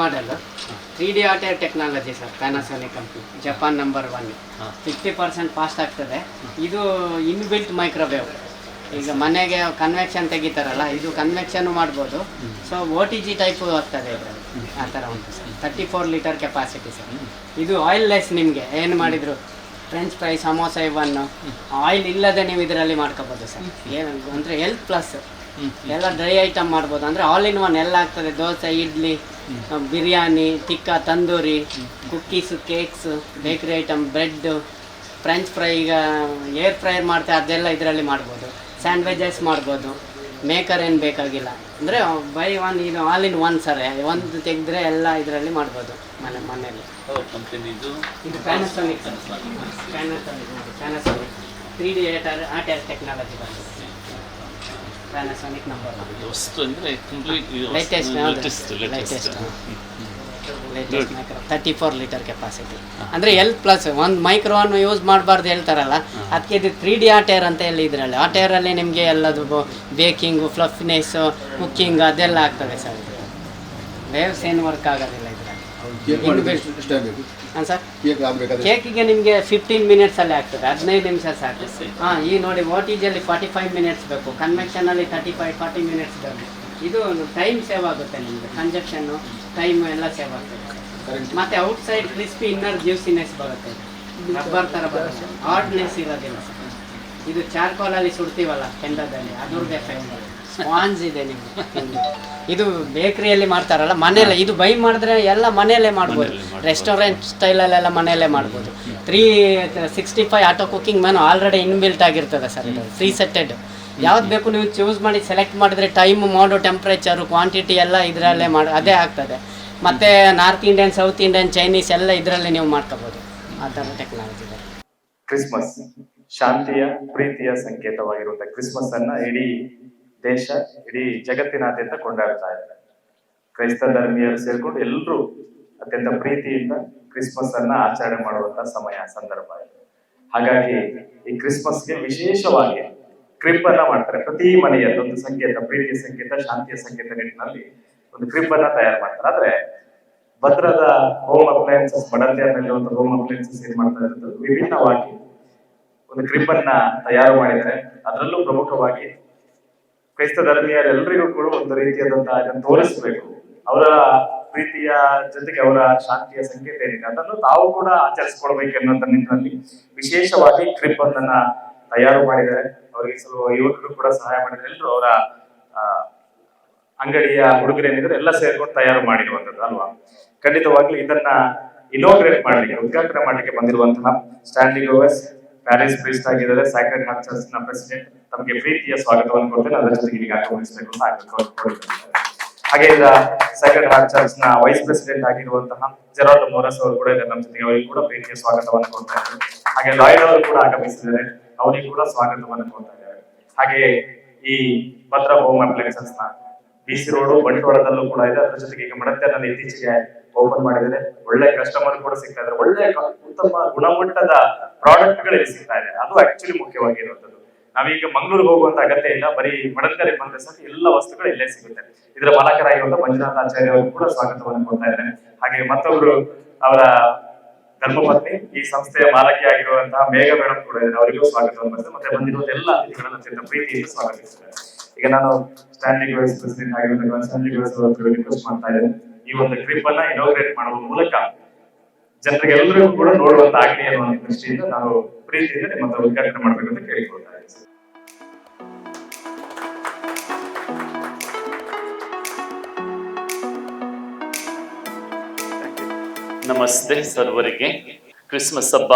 Model three D outer technology sir Panasonic company Japan number one. Fifty percent fast ಆಗ್ತದೆ. ಇದು inbuilt microwave ಈಗ ಮನೆಗೆ convection ತೆಗಿತಾರಲ್ಲ ಇದು convection ಮಾಡ್ಬೋದು. So O T G type ಆಗ್ತದೆ ಇದರಲ್ಲಿ. ಆ ಥರ ಉಂಟು sir thirty four litre capacity sir ಇದು ಆಯಿಲ್ ಲೆಸ್ ನಿಮಗೆ. ಏನು ಮಾಡಿದ್ರು? ಫ್ರೆಂಚ್ ಫ್ರೈ ಸಮೋಸ ಇವನ್ನು. ಆಯಿಲ್ ಇಲ್ಲದೆ ನೀವು ಇದರಲ್ಲಿ ಮಾಡ್ಕೋಬೋದು ಸರ್ ಏನು ಅಂದರೆ ಹೆಲ್ತ್ ಪ್ಲಸ್ ಎಲ್ಲ ಡ್ರೈ ಐಟಮ್ ಮಾಡ್ಬೋದು. ಅಂದರೆ ಆಲ್ ಇನ್ ಒನ್ ಎಲ್ಲ ಆಗ್ತದೆ. Dosa idli biryani tikka tandoori cookies cakes bakery item bread French fry ಈಗ ಏರ್ ಫ್ರೈಯರ್ ಮಾಡ್ತಾರೆ ಅದೆಲ್ಲ ಇದರಲ್ಲಿ ಮಾಡ್ಬೋದು. ಸ್ಯಾಂಡ್ವಿಚಸ್ ಮಾಡ್ಬೋದು. ಮೇಕರ್ ಏನು ಬೇಕಾಗಿಲ್ಲ. ಅಂದರೆ ಬೈ ಒನ್ ಇದು ಆಲ್ ಇನ್ ಒನ್ ಸರ್. ಒಂದು ತೆಗೆದ್ರೆ ಎಲ್ಲ ಇದರಲ್ಲಿ ಮಾಡ್ಬೋದು ಮನೆ ಮನೆಯಲ್ಲಿ. ಇದು. Panasonic Panasonic Panasonic three D ಏಟರ್ ಆಟ ಟೆಕ್ನಾಲಜಿ ಬಂದಿದೆ. ಪ್ಯಾನಸೋನಿಕ್ ನಂಬರ್ ವಸ್ತು ಅಂದ್ರೆ complete latest latest latest micro thirty four litre capacity ಅಂದರೆ ಎಲ್ ಪ್ಲಸ್ ಒಂದು ಮೈಕ್ರೋವನ್ನು ಯೂಸ್ ಮಾಡಬಾರ್ದು ಹೇಳ್ತಾರಲ್ಲ ಅದಕ್ಕೆ ಇದು ತ್ರೀ ಡಿ ಆಟೇರ್ ಅಂತ ಹೇಳಿ ಇದರಲ್ಲಿ ಆಟೇರಲ್ಲಿ ನಿಮಗೆ ಎಲ್ಲದು ಬೇಕಿಂಗು ಫ್ಲಫಿನೆಸ್ಸು ಕುಕ್ಕಿಂಗ್ ಅದೆಲ್ಲ ಆಗ್ತದೆ ಸರ್. ವೇವ್ಸ್ ಏನು ವರ್ಕ್ ಆಗೋದಿಲ್ಲ ಇದರಲ್ಲಿ. ಹಾಂ ಸರ್ ಕೇಕ್ ಆಗಬೇಕಾದ್ರೆ ಕೇಕಿಗೆ ನಿಮಗೆ ಫಿಫ್ಟೀನ್ ಮಿನಿಟ್ಸಲ್ಲಿ ಆಗ್ತದೆ ಹದಿನೈದು ನಿಮಿಷ ಸಾಕು. ಹಾಂ ಈ ನೋಡಿ ಓ ಟಿ ಜಿಯಲ್ಲಿ ಫಾರ್ಟಿ ಫೈವ್ ಮಿನಿಟ್ಸ್ ಬೇಕು. ಕನ್ವೆಕ್ಷನಲ್ಲಿ ತರ್ಟಿ ಫೈವ್ ಫಾರ್ಟಿ ಮಿನಿಟ್ಸ್ ಬೇಕು. ಇದು ಟೈಮ್ ಸೇವ್ ಆಗುತ್ತೆ ನಿಮಗೆ ಕಂಜಕ್ಷನ್ನು ಟೈಮ್ ಎಲ್ಲ ಸೇವ್ ಆಗ್ತದೆ. ಮತ್ತೆ outside crispy inner juiciness ಬರುತ್ತೆ. ರಬ್ಬರ್ ಥರ ಬರುತ್ತೆ. ಹಾರ್ಡ್ನೆಸ್ ಇರೋದಿಲ್ಲ. ಸರ್ ಇದು ಚಾರ್ಕೋಲಲ್ಲಿ ಸುಡ್ತೀವಲ್ಲ ಕೆಂಡದಲ್ಲಿ ಅದ್ರದ್ದು ಎಫೆಕ್ಟ್ ಸ್ಪಾನ್ಸ್ ಇದೆ ನಿಮ್ಗೆ. ಇದು ಬೇಕರಿಯಲ್ಲಿ ಮಾಡ್ತಾರಲ್ಲ ಮನೇಲೆ ಇದು ಬೈ ಮಾಡಿದ್ರೆ ಎಲ್ಲ ಮನೆಯಲ್ಲೇ ಮಾಡ್ಬೋದು. ಮನೆಯಲ್ಲೇ ಮಾಡ್ಬೋದು. ರೆಸ್ಟೋರೆಂಟ್ ಸ್ಟೈಲಲ್ಲೆಲ್ಲ ಮನೆಯಲ್ಲೇ ಮಾಡ್ಬೋದು. Three sixty five auto cooking menu already inbuilt ಆಗಿರ್ತದೆ ಸರ್ ಇದು. ಫ್ರೀ ಸೆಟೆಡ್ ಯಾವ್ದು ಬೇಕು ನೀವು ಚೂಸ್ ಮಾಡಿ ಸೆಲೆಕ್ಟ್ ಮಾಡಿದ್ರೆ ಟೈಮ್ ಮಾಡೋ ಟೆಂಪ್ರೇಚರು ಕ್ವಾಂಟಿಟಿ ಎಲ್ಲ ಇದರಲ್ಲೇ ಮಾಡಿ ಅದೇ ಆಗ್ತದೆ. ಮತ್ತು North Indian South Indian Chinese ಎಲ್ಲ ಇದರಲ್ಲಿ ನೀವು ಮಾಡ್ಕೋಬೋದು. ಆ ಥರ ಟೆಕ್ನಾಲಜಿ ಇದೆ. ಕ್ರಿಸ್ಮಸ್ ಶಾಂತಿಯ ಪ್ರೀತಿಯ ಸಂಕೇತವಾಗಿರುವಂತಹ ಕ್ರಿಸ್ಮಸ್ ಅನ್ನ ಇಡೀ ದೇಶ ಇಡೀ ಜಗತ್ತಿನಾದ್ಯಂತ ಕೊಂಡಾಡ್ತಾ ಇದೆ. ಕ್ರೈಸ್ತ ಧರ್ಮೀಯರು ಸೇರ್ಕೊಂಡು ಎಲ್ಲರೂ ಅತ್ಯಂತ ಪ್ರೀತಿಯಿಂದ ಕ್ರಿಸ್ಮಸ್ ಅನ್ನ ಆಚರಣೆ ಮಾಡುವಂತ ಸಮಯ, ಸಂದರ್ಭ ಇದೆ. ಹಾಗಾಗಿ ಈ ಕ್ರಿಸ್ಮಸ್ಗೆ ವಿಶೇಷವಾಗಿ ಕ್ರಿಪ್ ಅನ್ನ ಮಾಡ್ತಾರೆ. ಪ್ರತಿ ಮನೆಯಲ್ಲಿ ಒಂದು ಸಂಕೇತ, ಪ್ರೀತಿಯ ಸಂಕೇತ, ಶಾಂತಿಯ ಸಂಕೇತ ನಿಟ್ಟಿನಲ್ಲಿ ಒಂದು ಕ್ರಿಪ್ ಅನ್ನ ತಯಾರು ಮಾಡ್ತಾರೆ. ಆದ್ರೆ ಭದ್ರದ ಹೋಮ್ ಅಪ್ಲಯನ್ಸಸ್ ಒಂದು ಹೋಮ್ ಅಪ್ಲಯನ್ಸಸ್ ಏನ್ ಮಾಡ್ತಾ ಇರೋದು ವಿಭಿನ್ನವಾಗಿ ಒಂದು ಕ್ರಿಪ್ ಅನ್ನ ತಯಾರು ಮಾಡಿದ್ದಾರೆ ಅದರಲ್ಲೂ ಪ್ರಮುಖವಾಗಿ ಕ್ರೈಸ್ತ ಧರ್ಮೀಯರೆಲ್ಲರಿಗೂ ಕೂಡ ಒಂದು ರೀತಿಯಾದಂತಹ ಇದನ್ನು ತೋರಿಸ್ಬೇಕು. ಅವರ ಪ್ರೀತಿಯ ಜೊತೆಗೆ ಅವರ ಶಾಂತಿಯ ಸಂಕೇತ ಏನಿದೆ, ಅದನ್ನು ತಾವು ಕೂಡ ಆಚರಿಸ್ಕೊಳ್ಬೇಕು ಅನ್ನೋ ನಿಟ್ಟಿನಲ್ಲಿ ವಿಶೇಷವಾಗಿ ಟ್ರಿಪ್ ಅನ್ನ ತಯಾರು ಮಾಡಿದ್ದಾರೆ. ಅವರಿಗೆ ಸ್ವಲ್ಪ ಯುವಕರು ಕೂಡ ಸಹಾಯ ಮಾಡಿದ್ದಾರೆ ಎಲ್ಲರೂ ಅವರ ಅಂಗಡಿಯ ಹುಡುಗರೇನಿದ್ರೆ ಎಲ್ಲ ಸೇರ್ಕೊಂಡು ತಯಾರು ಮಾಡಿರುವಂತದ್ದು ಅಲ್ವಾ? ಖಂಡಿತವಾಗ್ಲೂ ಇದನ್ನ ಇನೋಗ್ರೇಟ್ ಮಾಡಲಿಕ್ಕೆ, ಉದ್ಘಾಟನೆ ಮಾಡ್ಲಿಕ್ಕೆ ಬಂದಿರುವಂತಹ ಸ್ಟ್ಯಾಂಡಿಂಗ್ ಗೋವೆಸ್ ಪ್ಯಾರಿಸ್ ಪ್ರೀಸ್ಟ್ ಆಗಿದ್ದಾರೆ ಸ್ಯಾಕ್ರೆಡ್ ಹಾರ್ಟ್ ಚರ್ಚ್ನ ಪ್ರೆಸಿಡೆಂಟ್ ತಮಗೆ ಪ್ರೀತಿಯ ಸ್ವಾಗತವನ್ನು ಕೊಡ್ತೇನೆ. ಅದರ ಜೊತೆಗೆ ಈಗ ಆಗಮಿಸಬೇಕು ಹಾಗೆ ಈಗ ಸ್ಯಾಕ್ರೆಡ್ ಹಾರ್ಟ್ ಚರ್ಚ್ನ ವೈಸ್ ಪ್ರೆಸಿಡೆಂಟ್ ಆಗಿರುವಂತಹ ಜೆರಾಲ್ಡ್ ಮೋರಸ್ ಅವರು ಕೂಡ ನಮ್ಮ ಜೊತೆಗೆ ಅವರಿಗೆ ಕೂಡ ಪ್ರೀತಿಯ ಸ್ವಾಗತವನ್ನು ಕೊಡ್ತಾ ಇದ್ದಾರೆ. ಹಾಗೆ ಲಾಯ್ಡ್ ಅವರು ಕೂಡ ಆಗಮಿಸಿದ್ದಾರೆ. ಅವರಿಗೆ ಕೂಡ ಸ್ವಾಗತವನ್ನು ಕೊಡ್ತಾ ಇದ್ದಾರೆ. ಹಾಗೆ ಈ ಭದ್ರ ಹೋಮ್ ಅಪ್ಲಿಕೇಶನ್ಸ್ನ ಬಿಸಿ ರೋಡ್ ಬಂಟ್ವಾಳದಲ್ಲೂ ಕೂಡ ಇದೆ. ಅದ್ರ ಜೊತೆಗೆ ಈಗ ಮಡತ್ತೆ ಇತ್ತೀಚೆಗೆ ಓಪನ್ ಮಾಡಿದರೆ ಒಳ್ಳೆ ಕಸ್ಟಮರ್ ಕೂಡ ಸಿಗ್ತಾ ಇದ್ದಾರೆ. ಒಳ್ಳೆ ಉತ್ತಮ ಗುಣಮಟ್ಟದ ಪ್ರಾಡಕ್ಟ್ಗಳಲ್ಲಿ ಸಿಗ್ತಾ ಇದೆ. ಅದು ಆಕ್ಚುಲಿ ಮುಖ್ಯವಾಗಿರುವಂತದ್ದು ನಾವೀಗ ಮಂಗಳೂರಿಗೆ ಹೋಗುವಂತ ಅಗತ್ಯ ಇಲ್ಲ ಬರೀ ಮಡತ್ತಲ್ಲಿ ಬಂದ್ರೆ ಸಹ ಎಲ್ಲ ವಸ್ತುಗಳು ಇಲ್ಲೇ ಸಿಗುತ್ತೆ. ಇದರ ಮಾಲಕರಾಗಿರುವಂತ ಮಂಜುನಾಥ ಆಚಾರ್ಯ ಅವರು ಕೂಡ ಸ್ವಾಗತವನ್ನು ಕೊಡ್ತಾ ಇದ್ದಾರೆ ಹಾಗೆ ಮತ್ತೊಬ್ರು ಅವರ ಧರ್ಮಪತ್ನಿ, ಈ ಸಂಸ್ಥೆಯ ಮಾಲಕಿ ಆಗಿರುವಂತಹ ಮೇಘ ಮೇಡಮ್ ಕೂಡ ಇದ್ದಾರೆ. ಅವರಿಗೂ ಸ್ವಾಗತವನ್ನು ಬರ್ತದೆ ಮತ್ತೆ ಬಂದಿರುವಂತ ಎಲ್ಲ ಅತಿಥಿಗಳನ್ನು ಅತ್ಯಂತ ಪ್ರೀತಿಯಿಂದ ಸ್ವಾಗತಿಸಿದ್ದಾರೆ ಈಗ ನಾನು ಸ್ಟ್ಯಾಂಡಿಂಗ್ ವೈಸ್ ಪ್ರೆಸಿಡೆಂಟ್ ಆಗಿರುವಂತಹ ಸ್ಟ್ಯಾನ್ಲಿ ಅವರು ರಿಕ್ವೆಸ್ಟ್ ಮಾಡ್ತಾ ಇದ್ದೇನೆ. ಈ ಒಂದು ಟ್ರಿಪ್ ಅನ್ನ ಇನಾಗ್ರೇಟ್ ಮಾಡುವ ಮೂಲಕ ಜನರಿಗೆ ಎಲ್ಲರಿಗೂ ಕೂಡ ನೋಡುವಂತ ಆಗಲಿ ಅನ್ನುವ ದೃಷ್ಟಿಯಿಂದ ನಾವು ಪ್ರೀತಿಯಿಂದ ನಿಮ್ಮ ಉದ್ಘಾಟನೆ ಮಾಡಬೇಕು ಅಂತ ಕೇಳಿಕೊಳ್ತಾ ನಮಸ್ತೆ ಸರ್ವರಿಗೆ. ಕ್ರಿಸ್ಮಸ್ ಹಬ್ಬ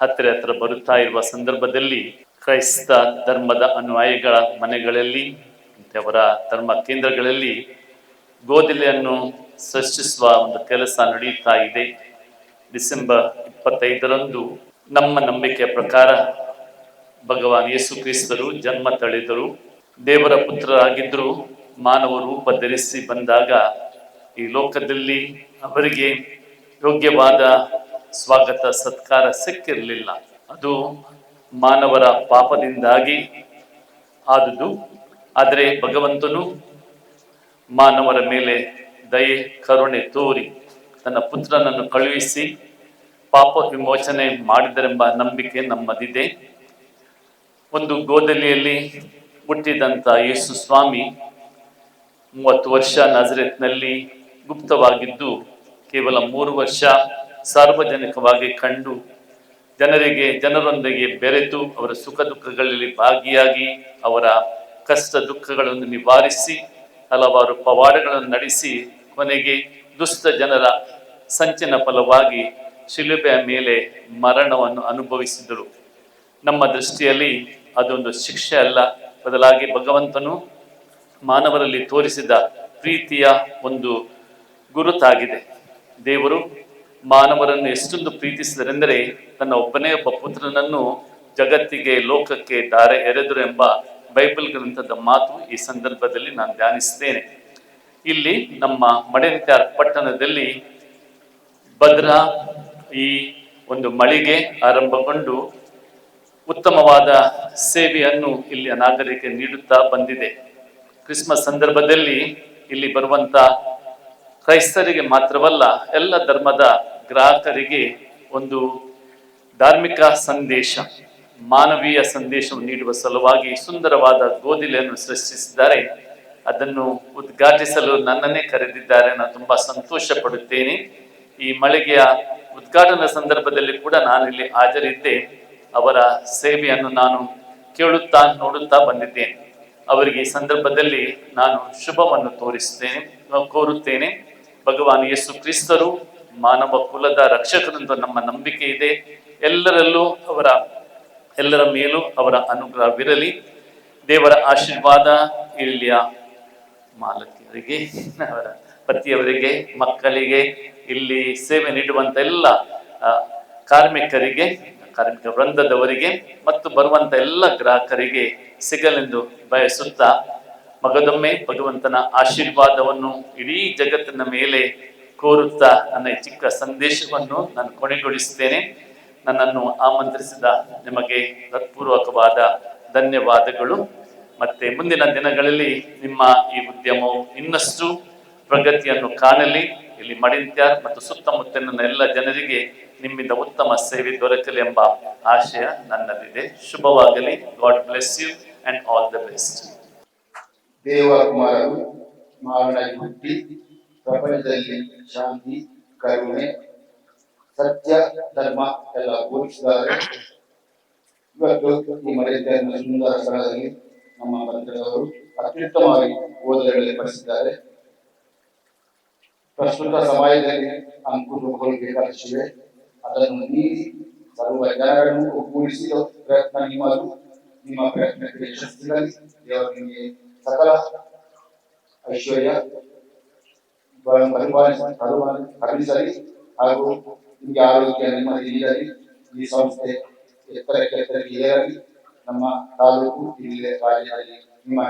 ಹತ್ತಿರ ಹತ್ರ ಬರುತ್ತಾ ಇರುವ ಸಂದರ್ಭದಲ್ಲಿ ಕ್ರೈಸ್ತ ಧರ್ಮದ ಅನುಯಾಯಿಗಳ ಮನೆಗಳಲ್ಲಿ ಅವರ ಧರ್ಮ ಕೇಂದ್ರಗಳಲ್ಲಿ ಗೋದಿಲೆಯನ್ನು ಸೃಷ್ಟಿಸುವ ಒಂದು ಕೆಲಸ ನಡೆಯುತ್ತಾ ಇದೆ. ಡಿಸೆಂಬರ್ ಇಪ್ಪತ್ತೈದರಂದು ನಮ್ಮ ನಂಬಿಕೆಯ ಪ್ರಕಾರ ಭಗವಾನ್ ಯೇಸು ಕ್ರಿಸ್ತರು ಜನ್ಮ ತಳೆದರು. ದೇವರ ಪುತ್ರರಾಗಿದ್ದರು ಮಾನವ ರೂಪ ಧರಿಸಿ ಬಂದಾಗ ಈ ಲೋಕದಲ್ಲಿ ಅವರಿಗೆ ಯೋಗ್ಯವಾದ ಸ್ವಾಗತ, ಸತ್ಕಾರ ಸಿಕ್ಕಿರಲಿಲ್ಲ. ಅದು ಮಾನವರ ಪಾಪದಿಂದಾಗಿ ಆದುದು. ಆದರೆ ಭಗವಂತನು ಮಾನವರ ಮೇಲೆ ದಯೆ, ಕರುಣೆ ತೋರಿ ತನ್ನ ಪುತ್ರನನ್ನು ಕಳುಹಿಸಿ ಪಾಪ ವಿಮೋಚನೆ ಮಾಡಿದರೆಂಬ ನಂಬಿಕೆ ನಮ್ಮದಿದೆ. ಒಂದು ಗೋದಲಿಯಲ್ಲಿ ಹುಟ್ಟಿದಂಥ ಯೇಸು ಸ್ವಾಮಿ ಮೂವತ್ತು ವರ್ಷ ನಜರೆತ್ನಲ್ಲಿ ಗುಪ್ತವಾಗಿದ್ದು, ಕೇವಲ ಮೂರು ವರ್ಷ ಸಾರ್ವಜನಿಕವಾಗಿ ಕಂಡು ಜನರಿಗೆ, ಜನರೊಂದಿಗೆ ಬೆರೆತು ಅವರ ಸುಖ ದುಃಖಗಳಲ್ಲಿ ಭಾಗಿಯಾಗಿ ಅವರ ಕಷ್ಟ ದುಃಖಗಳನ್ನು ನಿವಾರಿಸಿ, ಹಲವಾರು ಪವಾಡಗಳನ್ನು ನಡೆಸಿ, ಕೊನೆಗೆ ದುಷ್ಟ ಜನರ ಸಂಚಿನ ಫಲವಾಗಿ ಶಿಲುಬೆಯ ಮೇಲೆ ಮರಣವನ್ನು ಅನುಭವಿಸಿದರು. ನಮ್ಮ ದೃಷ್ಟಿಯಲ್ಲಿ ಅದೊಂದು ಶಿಕ್ಷೆ ಅಲ್ಲ. ಬದಲಾಗಿ ಭಗವಂತನು ಮಾನವರಲ್ಲಿ ತೋರಿಸಿದ ಪ್ರೀತಿಯ ಒಂದು ಗುರುತಾಗಿದೆ. ದೇವರು ಮಾನವರನ್ನು ಎಷ್ಟೊಂದು ಪ್ರೀತಿಸಿದರೆಂದರೆ ತನ್ನ ಒಬ್ಬನೇ ಒಬ್ಬ ಪುತ್ರನನ್ನು ಜಗತ್ತಿಗೆ, ಲೋಕಕ್ಕೆ ದಾರೆ ಎರೆದರು ಎಂಬ ಬೈಬಲ್ ಗ್ರಂಥದ ಮಾತು ಈ ಸಂದರ್ಭದಲ್ಲಿ ನಾನು ಧ್ಯಾನಿಸುತ್ತೇನೆ ಇಲ್ಲಿ ನಮ್ಮ ಮಡೆಂತ್ಯಾರ್ ಪಟ್ಟಣದಲ್ಲಿ ಭದ್ರಾ ಈ ಒಂದು ಮಳಿಗೆ ಆರಂಭಗೊಂಡು ಉತ್ತಮವಾದ ಸೇವೆಯನ್ನು ಇಲ್ಲಿಯ ನಾಗರಿಕ ನೀಡುತ್ತಾ ಬಂದಿದೆ. ಕ್ರಿಸ್ಮಸ್ ಸಂದರ್ಭದಲ್ಲಿ ಇಲ್ಲಿ ಬರುವಂತ ಕ್ರೈಸ್ತರಿಗೆ ಮಾತ್ರವಲ್ಲ, ಎಲ್ಲ ಧರ್ಮದ ಗ್ರಾಹಕರಿಗೆ ಒಂದು ಧಾರ್ಮಿಕ ಸಂದೇಶ, ಮಾನವೀಯ ಸಂದೇಶವನ್ನು ನೀಡುವ ಸಲುವಾಗಿ ಸುಂದರವಾದ ಗೋದಿಲೆಯನ್ನು ಸೃಷ್ಟಿಸಿದ್ದಾರೆ. ಅದನ್ನು ಉದ್ಘಾಟಿಸಲು ನನ್ನನ್ನೇ ಕರೆದಿದ್ದಾರೆ. ನಾನು ತುಂಬಾ ಸಂತೋಷ ಪಡುತ್ತೇನೆ ಈ ಮಳಿಗೆಯ ಉದ್ಘಾಟನಾ ಸಂದರ್ಭದಲ್ಲಿ ಕೂಡ ನಾನು ಇಲ್ಲಿ ಹಾಜರಿದ್ದೆ. ಅವರ ಸೇವೆಯನ್ನು ನಾನು ಕೇಳುತ್ತಾ ನೋಡುತ್ತಾ ಬಂದಿದ್ದೇನೆ ಅವರಿಗೆ ಈ ಸಂದರ್ಭದಲ್ಲಿ ನಾನು ಶುಭವನ್ನು ತೋರಿಸುತ್ತೇನೆ ಕೋರುತ್ತೇನೆ. ಭಗವಾನ್ ಯೇಸು ಕ್ರಿಸ್ತರು ಮಾನವ ಕುಲದ ರಕ್ಷಕರೆಂದು ನಮ್ಮ ನಂಬಿಕೆ ಇದೆ. ಎಲ್ಲರಲ್ಲೂ ಅವರ, ಎಲ್ಲರ ಮೇಲೂ ಅವರ ಅನುಗ್ರಹವಿರಲಿ. ದೇವರ ಆಶೀರ್ವಾದ ಇಲ್ಲಿಯ ಮಾಲಕಿಯರಿಗೆ, ಅವರ ಪತಿಯವರಿಗೆ, ಮಕ್ಕಳಿಗೆ, ಇಲ್ಲಿ ಸೇವೆ ನೀಡುವಂತ ಎಲ್ಲ ಕಾರ್ಮಿಕರಿಗೆ, ಕಾರ್ಮಿಕ ವೃಂದದವರಿಗೆ ಮತ್ತು ಬರುವಂತ ಎಲ್ಲ ಗ್ರಾಹಕರಿಗೆ ಸಿಗಲೆಂದು ಬಯಸುತ್ತಾ ಮಗದೊಮ್ಮೆ ಭಗವಂತನ ಆಶೀರ್ವಾದವನ್ನು ಇಡೀ ಜಗತ್ತಿನ ಮೇಲೆ ಕೋರುತ್ತಾ ನನ್ನ ಚಿಕ್ಕ ಸಂದೇಶವನ್ನು ನಾನು ಕೊನೆಗೊಳಿಸುತ್ತೇನೆ. ನನ್ನನ್ನು ಆಮಂತ್ರಿಸಿದ ನಿಮಗೆ ಹೃತ್ಪೂರ್ವಕವಾದ ಧನ್ಯವಾದಗಳು. ಮತ್ತೆ ಮುಂದಿನ ದಿನಗಳಲ್ಲಿ ನಿಮ್ಮ ಈ ಉದ್ಯಮವು ಇನ್ನಷ್ಟು ಪ್ರಗತಿಯನ್ನು ಕಾಣಲಿ, ಇಲ್ಲಿ ಮಡಿಂತ್ಯ ಮತ್ತು ಸುತ್ತಮುತ್ತಲಿನ ಎಲ್ಲ ಜನರಿಗೆ ನಿಮ್ಮಿಂದ ಉತ್ತಮ ಸೇವೆ ದೊರಕಲಿ ಎಂಬ ಆಶಯ ನನ್ನಲ್ಲಿದೆ. ಶುಭವಾಗಲಿ. God bless you and all the best. ದೇವಕುಮಾರರು ಮಾವನಾಗಿ ಹುಟ್ಟಿ ಪ್ರಪಂಚದಲ್ಲಿ ಶಾಂತಿ, ಕರುಣೆ, ಸತ್ಯ, ಧರ್ಮ ಎಲ್ಲ ಬೋಧಿಸಿದ್ದಾರೆ. ಇವತ್ತು ಈ ಮರ್ಯಾದೆ ಸುಂದರ ಸ್ಥಳದಲ್ಲಿ ನಮ್ಮ ಬಂಧುಗಳವರು ಅತ್ಯುತ್ತಮವಾಗಿ ಓದಗಳಲ್ಲಿ ಪಡಿಸಿದ್ದಾರೆ ಪ್ರಸ್ತುತ ಸಮಯದಲ್ಲಿ ಬೇಕಾದಷ್ಟಿವೆ ಅದನ್ನು ಮೀರಿ ಸರ್ವ ಜನರನ್ನು ಒಗ್ಗೂಡಿಸಿ ಪ್ರಯತ್ನ ನಿಮ್ಮದು. ನಿಮ್ಮ ಪ್ರಯತ್ನಕ್ಕೆ ಯಶಸ್ಸಿನಲ್ಲಿ ದೇವರು ನಿಮಗೆ ಸಕಲ ಐಶ್ವರ್ಯ ಕರುಣಿಸಲಿ ಹಾಗೂ ನಿಮಗೆ ಆರೋಗ್ಯ ನೆಮ್ಮದಿ ನೀಡಲಿ. ಈ ಸಂಸ್ಥೆ ಎತ್ತರಕ್ಕೆ ಎತ್ತರಕ್ಕೆ ಏರಲಿ. ನಮ್ಮ ತಾಲೂಕು, ಜಿಲ್ಲೆ ರಾಜ್ಯದಲ್ಲಿ ನಿಮ್ಮ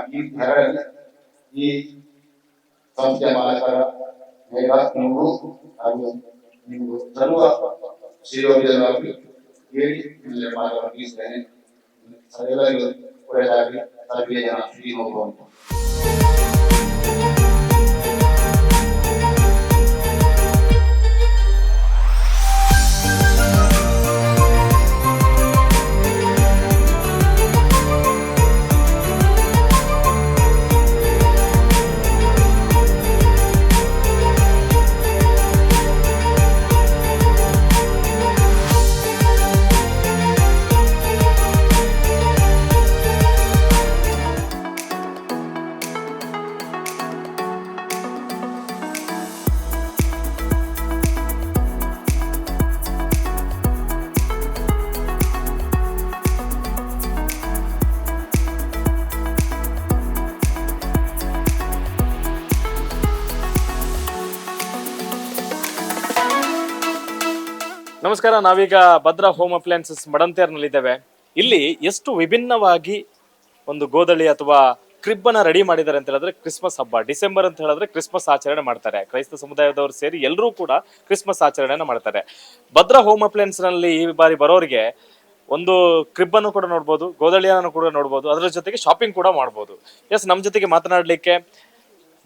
ಈ ಸಂಸ್ಥೆ ಮಾಲಕರ ಮೇಘ ನೀವು ಹಾಗೂ ನೀವು ಸರ್ವ ಶಿರೋಜನವಾಗಿ ಹೇಳಿ ನಿಮಗೆ ಮಾರ್ಗ ಮುಗಿಸ್ತೇನೆ ಎಲ್ಲರಿಗೂ ಒಳ್ಳೆಯದಾಗಲಿ ಸರ್ವೇ ಜನ ಶ್ರೀ ಹೋಗುವಂತ ನಮಸ್ಕಾರ, ನಾವೀಗ ಭದ್ರಾ ಹೋಮ್ ಅಪ್ಲಯನ್ಸಸ್ ಮಡಂತೇರ್ನಲ್ಲಿದ್ದೇವೆ. ಇಲ್ಲಿ ಎಷ್ಟು ವಿಭಿನ್ನವಾಗಿ ಒಂದು ಗೋದಳಿ ಅಥವಾ ಕ್ರಿಬ್ಬನ ರೆಡಿ ಮಾಡಿದ್ದಾರೆ ಅಂತ ಹೇಳಿದ್ರೆ ಕ್ರಿಸ್ಮಸ್ ಹಬ್ಬ, ಡಿಸೆಂಬರ್ ಅಂತ ಹೇಳಿದ್ರೆ ಕ್ರಿಸ್ಮಸ್ ಆಚರಣೆ ಮಾಡ್ತಾರೆ. ಕ್ರೈಸ್ತ ಸಮುದಾಯದವರು ಸೇರಿ ಎಲ್ಲರೂ ಕೂಡ ಕ್ರಿಸ್ಮಸ್ ಆಚರಣೆನ ಮಾಡ್ತಾರೆ. ಭದ್ರಾ ಹೋಮ್ ಅಪ್ಲಯನ್ಸ್ನಲ್ಲಿ ಈ ಬಾರಿ ಬರೋರಿಗೆ ಒಂದು ಕ್ರಿಬ್ಬನ್ನು ಕೂಡ ನೋಡ್ಬೋದು ಗೋದಳಿಯನ್ನು ಕೂಡ ನೋಡ್ಬೋದು, ಅದರ ಜೊತೆಗೆ ಶಾಪಿಂಗ್ ಕೂಡ ಮಾಡ್ಬೋದು. ಎಸ್ ನಮ್ಮ ಜೊತೆಗೆ ಮಾತನಾಡಲಿಕ್ಕೆ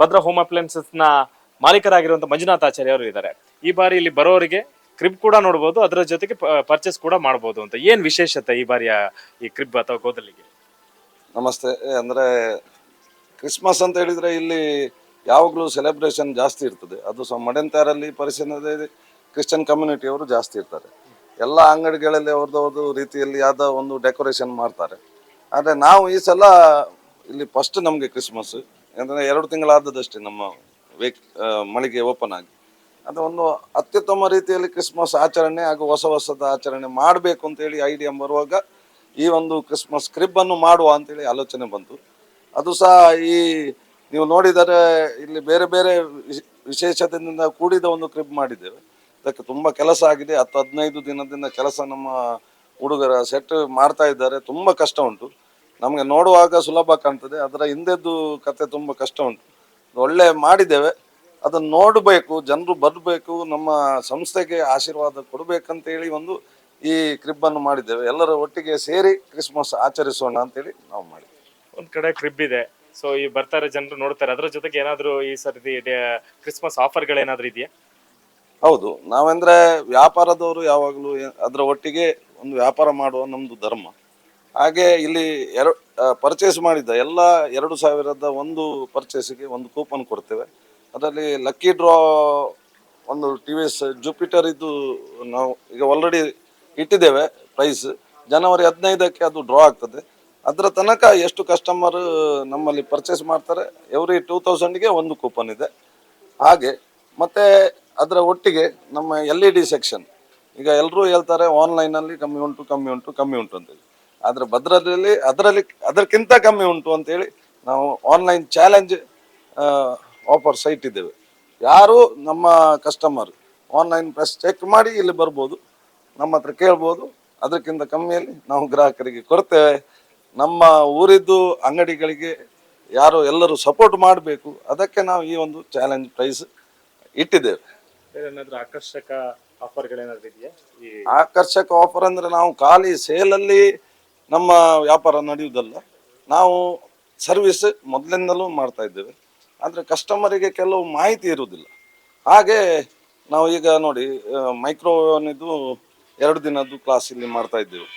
ಭದ್ರಾ ಹೋಮ್ ಅಪ್ಲಯನ್ಸಸ್ನ ಮಾಲೀಕರಾಗಿರುವಂತ ಮಂಜುನಾಥ್ ಆಚಾರ್ಯ ಅವರು ಇದ್ದಾರೆ. ಈ ಬಾರಿ ಇಲ್ಲಿ ಬರೋರಿಗೆ ಕ್ರಿಬ್ ಕೂಡ ನೋಡಬಹುದು ಅದರ ಜೊತೆಗೆ ಪರ್ಚೇಸ್ ಕೂಡ ಮಾಡಬಹುದು ಅಂತ. ಏನ್ ವಿಶೇಷತೆ ಈ ಬಾರಿಯ ಈ ಕ್ರಿಬ್ ಅಥವಾ ಗೋದಲಿಗೆ? ನಮಸ್ತೆ. ಅಂದ್ರೆ ಕ್ರಿಸ್ಮಸ್ ಅಂತ ಹೇಳಿದ್ರೆ ಇಲ್ಲಿ ಯಾವಾಗಲೂ ಸೆಲೆಬ್ರೇಷನ್ ಜಾಸ್ತಿ ಇರ್ತದೆ. ಅದು ಸಹ ಮಡೆಂತಾರಲ್ಲಿ ಪರಿಸರದ ಕ್ರಿಶ್ಚಿಯನ್ ಕಮ್ಯುನಿಟಿಯವರು ಜಾಸ್ತಿ ಇರ್ತಾರೆ. ಎಲ್ಲ ಅಂಗಡಿಗಳಲ್ಲಿ ಅವ್ರದ್ದು ರೀತಿಯಲ್ಲಿ ಆದ ಒಂದು ಡೆಕೋರೇಷನ್ ಮಾಡ್ತಾರೆ. ಆದರೆ ನಾವು ಈ ಸಲ ಇಲ್ಲಿ ಫಸ್ಟ್ ನಮಗೆ ಕ್ರಿಸ್ಮಸ್ ಅಂದರೆ ಎರಡು ತಿಂಗಳಾದದಷ್ಟೇ ನಮ್ಮ ವೇಕ್ ಮಳಿಗೆ ಓಪನ್ ಆಗಿ. ಅದು ಒಂದು ಅತ್ಯುತ್ತಮ ರೀತಿಯಲ್ಲಿ ಕ್ರಿಸ್ಮಸ್ ಆಚರಣೆ ಹಾಗೂ ಹೊಸ ಹೊಸದ ಆಚರಣೆ ಮಾಡಬೇಕು ಅಂತೇಳಿ ಐಡಿಯಾ ಬರುವಾಗ ಈ ಒಂದು ಕ್ರಿಸ್ಮಸ್ ಕ್ರಿಬ್ ಅನ್ನು ಮಾಡುವ ಅಂತೇಳಿ ಆಲೋಚನೆ ಬಂತು. ಅದು ಸಹ ಈ ನೀವು ನೋಡಿದರೆ ಇಲ್ಲಿ ಬೇರೆ ಬೇರೆ ವಿಶ್- ವಿಶೇಷತೆಯಿಂದ ಕೂಡಿದ ಒಂದು ಕ್ರಿಬ್ ಮಾಡಿದ್ದೇವೆ. ಅದಕ್ಕೆ ತುಂಬ ಕೆಲಸ ಆಗಿದೆ. ಹತ್ತು ಹದಿನೈದು ದಿನದಿಂದ ಕೆಲಸ ನಮ್ಮ ಹುಡುಗರ ಸೆಟ್ ಮಾಡ್ತಾ ಇದ್ದಾರೆ. ತುಂಬ ಕಷ್ಟ ಉಂಟು. ನಮಗೆ ನೋಡುವಾಗ ಸುಲಭ ಕಾಣ್ತದೆ. ಅದರ ಹಿಂದೆದ್ದು ಕತೆ ತುಂಬ ಕಷ್ಟ ಉಂಟು. ಒಳ್ಳೆ ಮಾಡಿದ್ದೇವೆ. ಅದನ್ನು ನೋಡಬೇಕು ಜನರು ಬರಬೇಕು ನಮ್ಮ ಸಂಸ್ಥೆಗೆ ಆಶೀರ್ವಾದ ಕೊಡಬೇಕಂತೇಳಿ ಒಂದು ಈ ಕ್ರಿಬ್ಬನ್ನು ಮಾಡಿದ್ದೇವೆ. ಎಲ್ಲರ ಒಟ್ಟಿಗೆ ಸೇರಿ ಕ್ರಿಸ್ಮಸ್ ಆಚರಿಸೋಣ ಅಂತೇಳಿ ನಾವು ಮಾಡಿದ್ದೇವೆ. ಒಂದ್ ಕಡೆ ಕ್ರಿಬ್ ಇದೆ. ಸೊ ಈ ಬರ್ತಾರೆ ಜನರು ನೋಡ್ತಾರೆ. ಅದರ ಜೊತೆಗೆ ಏನಾದ್ರು ಈ ಸರ್ತಿ ಕ್ರಿಸ್ಮಸ್ ಆಫರ್ಗಳು ಏನಾದ್ರು ಇದೆಯಾ? ಹೌದು. ನಾವೆಂದ್ರೆ ವ್ಯಾಪಾರದವರು ಯಾವಾಗಲೂ ಅದರ ಒಟ್ಟಿಗೆ ಒಂದು ವ್ಯಾಪಾರ ಮಾಡುವ ನಮ್ಮದು ಧರ್ಮ. ಹಾಗೆ ಇಲ್ಲಿ ಎರಡು ಪರ್ಚೇಸ್ ಮಾಡಿದ್ದ ಎಲ್ಲ ಎರಡು ಸಾವಿರದ ಒಂದು ಪರ್ಚೇಸಿಗೆ ಒಂದು ಕೂಪನ್ ಕೊಡ್ತೇವೆ. ಅದರಲ್ಲಿ ಲಕ್ಕಿ ಡ್ರಾ ಒಂದು ಟಿ ವಿ ಎಸ್ ಜುಪಿಟರ್ ಇದು ನಾವು ಈಗ ಆಲ್ರೆಡಿ ಇಟ್ಟಿದ್ದೇವೆ ಪ್ರೈಸ್ ಜನವರಿ ಹದಿನೈದಕ್ಕೆ ಅದು ಡ್ರಾ ಆಗ್ತದೆ. ಅದರ ತನಕ ಎಷ್ಟು ಕಸ್ಟಮರ್ ನಮ್ಮಲ್ಲಿ ಪರ್ಚೇಸ್ ಮಾಡ್ತಾರೆ ಎವ್ರಿ ಟೂ ತೌಸಂಡ್ಗೆ ಒಂದು ಕೂಪನ್ ಇದೆ. ಹಾಗೆ, ಮತ್ತು ಅದರ ಒಟ್ಟಿಗೆ ನಮ್ಮ ಎಲ್ ಇ ಡಿ ಸೆಕ್ಷನ್ ಈಗ ಎಲ್ಲರೂ ಹೇಳ್ತಾರೆ ಆನ್ಲೈನಲ್ಲಿ ಕಮ್ಮಿ ಉಂಟು ಕಮ್ಮಿ ಉಂಟು ಕಮ್ಮಿ ಉಂಟು ಅಂತೇಳಿ ಆದರೆ ಭದ್ರದಲ್ಲಿ ಅದರಲ್ಲಿ, ಅದಕ್ಕಿಂತ ಕಮ್ಮಿ ಉಂಟು ಅಂತೇಳಿ ನಾವು ಆನ್ಲೈನ್ ಚಾಲೆಂಜ್ ಆಫರ್ಸ್ ಇದ್ದೇವೆ. ಯಾರು? ನಮ್ಮ ಕಸ್ಟಮರ್ ಆನ್ಲೈನ್ ಪ್ರೆಸ್ ಚೆಕ್ ಮಾಡಿ ಇಲ್ಲಿ ಬರ್ಬೋದು. ನಮ್ಮ ಹತ್ರ ಕೇಳ್ಬೋದು. ಅದಕ್ಕಿಂತ ಕಮ್ಮಿಯಲ್ಲಿ ನಾವು ಗ್ರಾಹಕರಿಗೆ ಕೊಡ್ತೇವೆ. ನಮ್ಮ ಊರಿದ್ದು ಅಂಗಡಿಗಳಿಗೆ ಯಾರು ಎಲ್ಲರೂ ಸಪೋರ್ಟ್ ಮಾಡಬೇಕು. ಅದಕ್ಕೆ ನಾವು ಈ ಒಂದು ಚಾಲೆಂಜ್ ಪ್ರೈಸ್ ಇಟ್ಟಿದ್ದೇವೆ. ಆಕರ್ಷಕ ಆಫರ್ಗಳೇನಾದ್ರೂ ಇದೆಯಾ? ಆಕರ್ಷಕ ಆಫರ್ ಅಂದರೆ ನಾವು ಖಾಲಿ ಸೇಲಲ್ಲಿ ನಮ್ಮ ವ್ಯಾಪಾರ ನಡೆಯುವುದಲ್ಲ ನಾವು ಸರ್ವಿಸ್ ಮೊದಲಿಂದಲೂ ಮಾಡ್ತಾ ಇದ್ದೇವೆ. ಆದರೆ ಕಸ್ಟಮರಿಗೆ ಕೆಲವು ಮಾಹಿತಿ ಇರುವುದಿಲ್ಲ. ಹಾಗೆ ನಾವು ಈಗ ನೋಡಿ ಮೈಕ್ರೋವೇವ್ನಿದು ಎರಡು ದಿನದ್ದು ಕ್ಲಾಸ್ ಇಲ್ಲಿ ಮಾಡ್ತಾ ಇದ್ದೇವೆ.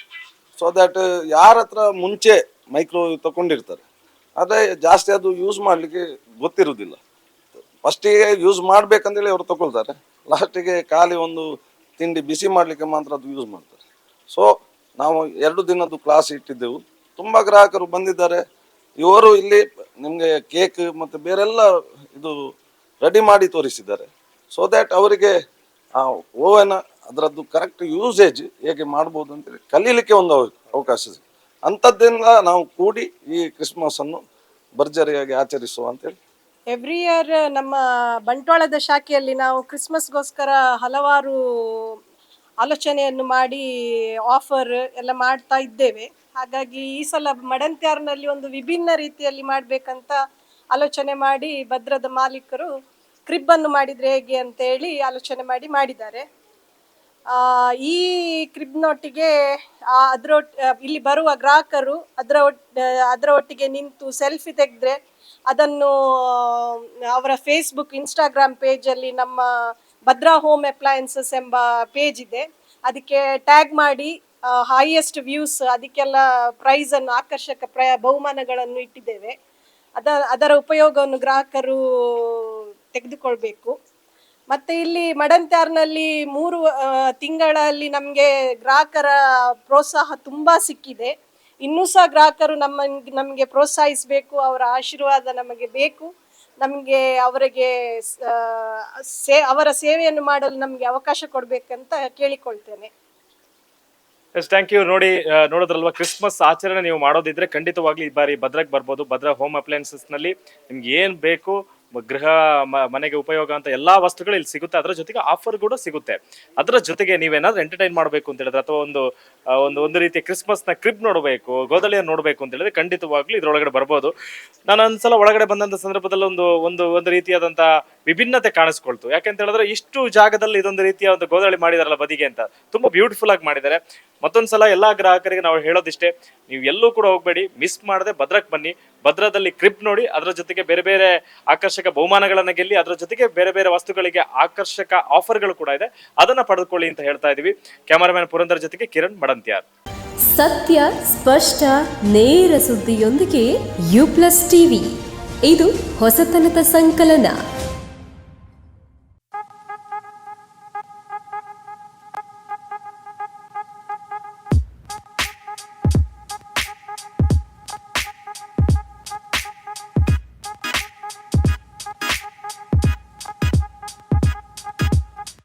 ಸೊ ದ್ಯಾಟ್ ಯಾರ ಹತ್ರ ಮುಂಚೆ ಮೈಕ್ರೋವೇವ್ ತಗೊಂಡಿರ್ತಾರೆ ಆದರೆ ಜಾಸ್ತಿ ಅದು ಯೂಸ್ ಮಾಡಲಿಕ್ಕೆ ಗೊತ್ತಿರುವುದಿಲ್ಲ. ಫಸ್ಟಿಗೆ ಯೂಸ್ ಮಾಡಬೇಕಂದೇಳಿ ಅವರು ತಗೊಳ್ತಾರೆ ಲಾಸ್ಟಿಗೆ ಖಾಲಿ ಒಂದು ತಿಂಡಿ ಬಿಸಿ ಮಾಡಲಿಕ್ಕೆ ಮಾತ್ರ ಅದು ಯೂಸ್ ಮಾಡ್ತಾರೆ. ಸೊ ನಾವು ಎರಡು ದಿನದ್ದು ಕ್ಲಾಸ್ ಇಟ್ಟಿದ್ದೆವು. ತುಂಬ ಗ್ರಾಹಕರು ಬಂದಿದ್ದಾರೆ. ಇವರು ಇಲ್ಲಿ ನಿಮಗೆ ಕೇಕ್ ಮತ್ತು ಬೇರೆಲ್ಲ ಇದು ರೆಡಿ ಮಾಡಿ ತೋರಿಸಿದ್ದಾರೆ. ಸೊ ದ್ಯಾಟ್ ಅವರಿಗೆ ಆ ಓವನ್ ಅದರದ್ದು ಕರೆಕ್ಟ್ ಯೂಸೇಜ್ ಹೇಗೆ ಮಾಡ್ಬೋದು ಅಂತೇಳಿ ಕಲೀಲಿಕ್ಕೆ ಒಂದು ಅವ- ಅವಕಾಶ ಸಿಗುತ್ತೆ ಅಂಥದ್ದಿಂದ ನಾವು ಕೂಡಿ ಈ ಕ್ರಿಸ್ಮಸನ್ನು ಭರ್ಜರಿಯಾಗಿ ಆಚರಿಸುವ ಅಂತೇಳಿ. ಎವ್ರಿ ಇಯರ್ ನಮ್ಮ ಬಂಟ್ವಾಳದ ಶಾಖೆಯಲ್ಲಿ ನಾವು ಕ್ರಿಸ್ಮಸ್ಗೋಸ್ಕರ ಹಲವಾರು ಆಲೋಚನೆಯನ್ನು ಮಾಡಿ ಆಫರ್ ಎಲ್ಲ ಮಾಡ್ತಾ ಇದ್ದೇವೆ. ಹಾಗಾಗಿ ಈ ಸಲ ಮಡಂತ್ಯಾರ್ನಲ್ಲಿ ಒಂದು ವಿಭಿನ್ನ ರೀತಿಯಲ್ಲಿ ಮಾಡಬೇಕಂತ ಆಲೋಚನೆ ಮಾಡಿ ಭದ್ರದ ಮಾಲೀಕರು ಕ್ರಿಬ್ಬನ್ನು ಮಾಡಿದರೆ ಹೇಗೆ ಅಂತೇಳಿ ಆಲೋಚನೆ ಮಾಡಿ ಮಾಡಿದ್ದಾರೆ. ಈ ಕ್ರಿಬ್ನೊಟ್ಟಿಗೆ ಅದರ ಇಲ್ಲಿ ಬರುವ ಗ್ರಾಹಕರು ಅದರ ಅದರ ಒಟ್ಟಿಗೆ ನಿಂತು ಸೆಲ್ಫಿ ತೆಗೆದ್ರೆ ಅದನ್ನು ಅವರ ಫೇಸ್ಬುಕ್, ಇನ್ಸ್ಟಾಗ್ರಾಮ್ ಪೇಜಲ್ಲಿ ನಮ್ಮ ಭದ್ರಾ ಹೋಮ್ ಅಪ್ಲಯನ್ಸಸ್ ಎಂಬ ಪೇಜ್ ಇದೆ. ಅದಕ್ಕೆ ಟ್ಯಾಗ್ ಮಾಡಿ ಹೈಯೆಸ್ಟ್ ವ್ಯೂಸ್ ಅದಕ್ಕೆಲ್ಲ ಪ್ರೈಸನ್ನು ಆಕರ್ಷಕ ಪ್ರ, ಬಹುಮಾನಗಳನ್ನು ಇಟ್ಟಿದ್ದೇವೆ. ಅದ, ಅದರ ಉಪಯೋಗವನ್ನು ಗ್ರಾಹಕರು ತೆಗೆದುಕೊಳ್ಬೇಕು. ಮತ್ತೆ ಇಲ್ಲಿ ಮಡಂತ್ಯಾರ್ನಲ್ಲಿ ಮೂರು ತಿಂಗಳಲ್ಲಿ ನಮಗೆ ಗ್ರಾಹಕರ ಪ್ರೋತ್ಸಾಹ ತುಂಬ ಸಿಕ್ಕಿದೆ. ಇನ್ನೂ ಸಹ ಗ್ರಾಹಕರು ನಮ್ಮ, ನಮಗೆ ಪ್ರೋತ್ಸಾಹಿಸಬೇಕು, ಅವರ ಆಶೀರ್ವಾದ ನಮಗೆ ಬೇಕು. ನಮಗೆ ಅವರಿಗೆ ಸೇ, ಅವರ ಸೇವೆಯನ್ನು ಮಾಡಲು ನಮಗೆ ಅವಕಾಶ ಕೊಡಬೇಕಂತ ಕೇಳಿಕೊಳ್ತೇನೆ. ಎಸ್ ಥ್ಯಾಂಕ್ ಯು ನೋಡಿ ನೋಡೋದ್ರಲ್ವಾ ಕ್ರಿಸ್ಮಸ್ ಆಚರಣೆ ನೀವು ಮಾಡೋದಿದ್ರೆ ಖಂಡಿತವಾಗ್ಲಿ ಈ ಬಾರಿ ಭದ್ರಕ್ಕೆ ಬರ್ಬೋದು. ಭದ್ರ ಹೋಮ್ ಅಪ್ಲಯನ್ಸಸ್ನಲ್ಲಿ ನಿಮ್ಗೆ ಏನ್ ಬೇಕು, ಗೃಹ ಮನೆಗೆ ಉಪಯೋಗ ಅಂತ ಎಲ್ಲಾ ವಸ್ತುಗಳು ಇಲ್ಲಿ ಸಿಗುತ್ತೆ. ಅದರ ಜೊತೆಗೆ ಆಫರ್ ಕೂಡ ಸಿಗುತ್ತೆ. ಅದರ ಜೊತೆಗೆ ನೀವೇನಾದ್ರೂ ಎಂಟರ್ಟೈನ್ ಮಾಡಬೇಕು ಅಂತ ಹೇಳಿದ್ರೆ, ಅಥವಾ ಒಂದು ಒಂದು ಒಂದು ರೀತಿಯ ಕ್ರಿಸ್ಮಸ್ನ ಕ್ರಿಪ್ ನೋಡಬೇಕು ಗೋದಳಿಯನ್ನು ನೋಡಬೇಕು ಅಂತ ಹೇಳಿದ್ರೆ ಖಂಡಿತವಾಗ್ಲೂ ಇದ್ರೊಳಗಡೆ ಬರ್ಬೋದು. ನಾನು ಒಂದ್ಸಲ ಒಳಗಡೆ ಬಂದಂತ ಸಂದರ್ಭದಲ್ಲಿ ಒಂದು ಒಂದು ಒಂದು ರೀತಿಯಾದಂತ ವಿಭಿನ್ನತೆ ಕಾಣಿಸ್ಕೊಳ್ತು. ಯಾಕೆಂತ ಹೇಳಿದ್ರೆ ಇಷ್ಟು ಜಾಗದಲ್ಲಿ ಇದೊಂದು ರೀತಿಯ ಒಂದು ಗೋದಳಿ ಮಾಡಿದಾರಲ್ಲ ಬದಿಗೆ ಅಂತ. ತುಂಬಾ ಬ್ಯೂಟಿಫುಲ್ ಆಗಿ ಮಾಡಿದ್ದಾರೆ. ಮತ್ತೊಂದ್ಸಲ ಎಲ್ಲಾ ಗ್ರಾಹಕರಿಗೆ ನಾವು ಹೇಳೋದಿಷ್ಟೇ, ನೀವು ಎಲ್ಲೂ ಕೂಡ ಹೋಗ್ಬೇಡಿ ಮಿಸ್ ಮಾಡದೆ ಭದ್ರಕ್ಕೆ ಬನ್ನಿ. ಭದ್ರದಲ್ಲಿ ಕ್ರಿಪ್ ನೋಡಿ, ಅದರ ಜೊತೆಗೆ ಬೇರೆ ಬೇರೆ ಆಕರ್ಷಕ ಬಹುಮಾನಗಳನ್ನ ಗೆಲ್ಲಿ, ಅದರ ಜೊತೆಗೆ ಬೇರೆ ಬೇರೆ ವಸ್ತುಗಳಿಗೆ ಆಕರ್ಷಕ ಆಫರ್ಗಳು ಕೂಡ ಇದೆ. ಅದನ್ನ ಪಡೆದುಕೊಳ್ಳಿ ಅಂತ ಹೇಳ್ತಾ ಇದೀವಿ. ಕ್ಯಾಮರಾಮ್ಯಾನ್ ಪುರಂದರ್ ಜೊತೆಗೆ ಕಿರಣ್ ಮಡಂತ್ಯಾರ್. ಸತ್ಯ, ಸ್ಪಷ್ಟ, ನೇರ ಸುದ್ದಿಯೊಂದಿಗೆ ಯು ಪ್ಲಸ್ ಟಿವಿ ಇದು ಹೊಸತನದ ಸಂಕಲನ.